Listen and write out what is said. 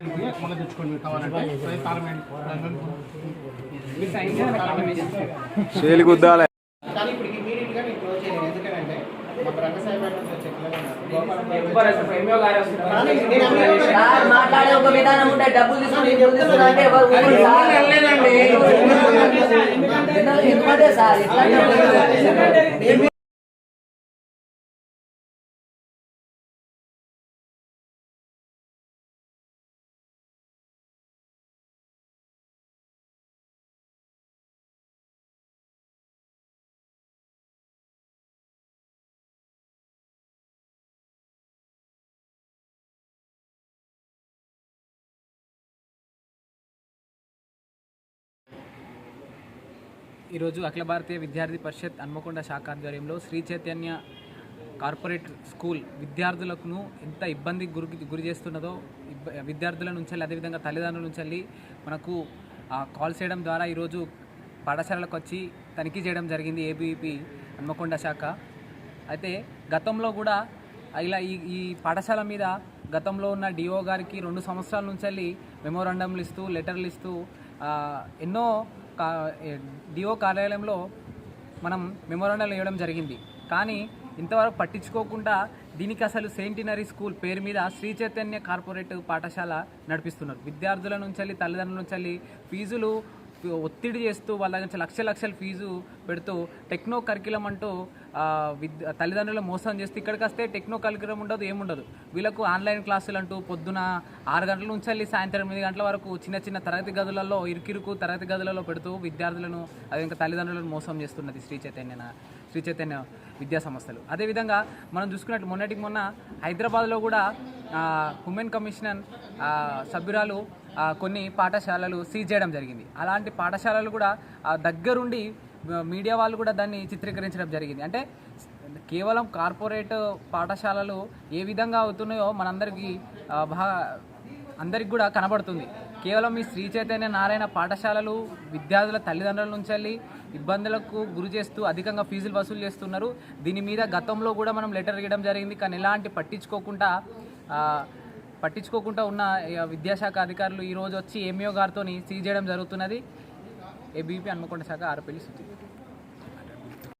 మొన్న మాట్లాడే ఒక విధానం ఉంటే డబ్బులు తీసుకుని అంటే ఎందుకంటే సార్ ఎట్లా ఈరోజు అఖిల భారతీయ విద్యార్థి పరిషత్ హన్మకొండ శాఖ ఆధ్వర్యంలో శ్రీ చైతన్య కార్పొరేట్ స్కూల్ విద్యార్థులకు ఎంత ఇబ్బంది గురి గురి చేస్తున్నదో విద్యార్థుల నుంచి అదేవిధంగా తల్లిదండ్రుల నుంచి వెళ్ళి మనకు కాల్ చేయడం ద్వారా ఈరోజు పాఠశాలకు వచ్చి తనిఖీ చేయడం జరిగింది ఏబీపీ హన్మకొండ శాఖ. అయితే గతంలో కూడా ఇలా ఈ ఈ పాఠశాల మీద గతంలో ఉన్న డిఓ గారికి రెండు సంవత్సరాల నుంచి వెళ్ళి మెమోరాండంలు ఇస్తూ లెటర్లు ఇస్తూ ఎన్నో కా డిఓ కార్యాలయంలో మనం మెమోరాండాలు ఇవ్వడం జరిగింది. కానీ ఇంతవరకు పట్టించుకోకుండా దీనికి అసలు సెయింటినరీ స్కూల్ పేరు మీద శ్రీ చైతన్య కార్పొరేట్ పాఠశాల నడిపిస్తున్నారు. విద్యార్థుల నుంచి వెళ్ళి తల్లిదండ్రుల నుంచి ఫీజులు ఒత్తిడి చేస్తూ వాళ్ళ నుంచి లక్ష లక్షల ఫీజు పెడుతూ టెక్నో కరికులం అంటూ విద్య తల్లిదండ్రులు మోసం చేస్తే ఇక్కడికి వస్తే టెక్నో కరికులం ఉండదు ఏముండదు. వీళ్ళకు ఆన్లైన్ క్లాసులు అంటూ పొద్దున ఆరు గంటల నుంచి వెళ్ళి సాయంత్రం ఎనిమిది గంటల వరకు చిన్న చిన్న తరగతి గదులలో ఇరుకిరుకు తరగతి గదులలో పెడుతూ విద్యార్థులను అదే ఇంకా తల్లిదండ్రులను మోసం చేస్తున్నది శ్రీ చైతన్య శ్రీ చైతన్య విద్యా సంస్థలు. అదేవిధంగా మనం చూసుకున్నట్టు మొన్నటికి మొన్న హైదరాబాద్లో కూడా ఉమెన్ కమిషనర్ సభ్యురాలు కొన్ని పాఠశాలలు సీజ్ చేయడం జరిగింది. అలాంటి పాఠశాలలు కూడా దగ్గరుండి మీడియా వాళ్ళు కూడా దాన్ని చిత్రీకరించడం జరిగింది. అంటే కేవలం కార్పొరేట్ పాఠశాలలు ఏ విధంగా అవుతున్నాయో మనందరికీ బాగా అందరికి కూడా కనబడుతుంది. కేవలం ఈ శ్రీ చైతన్య నారాయణ పాఠశాలలు విద్యార్థుల తల్లిదండ్రుల నుంచి వెళ్ళి ఇబ్బందులకు గురి చేస్తూ అధికంగా ఫీజులు వసూలు చేస్తున్నారు. దీని మీద గతంలో కూడా మనం లెటర్ ఇవ్వడం జరిగింది. కానీ ఎలాంటి పట్టించుకోకుండా పట్టించుకోకుండా ఉన్న విద్యాశాఖ అధికారులు ఈరోజు వచ్చి ఏమియో గారితో సీజ్ చేయడం జరుగుతున్నది. ఏబీపీ హన్మకొండ శాఖ ఆరోపణలు సూచి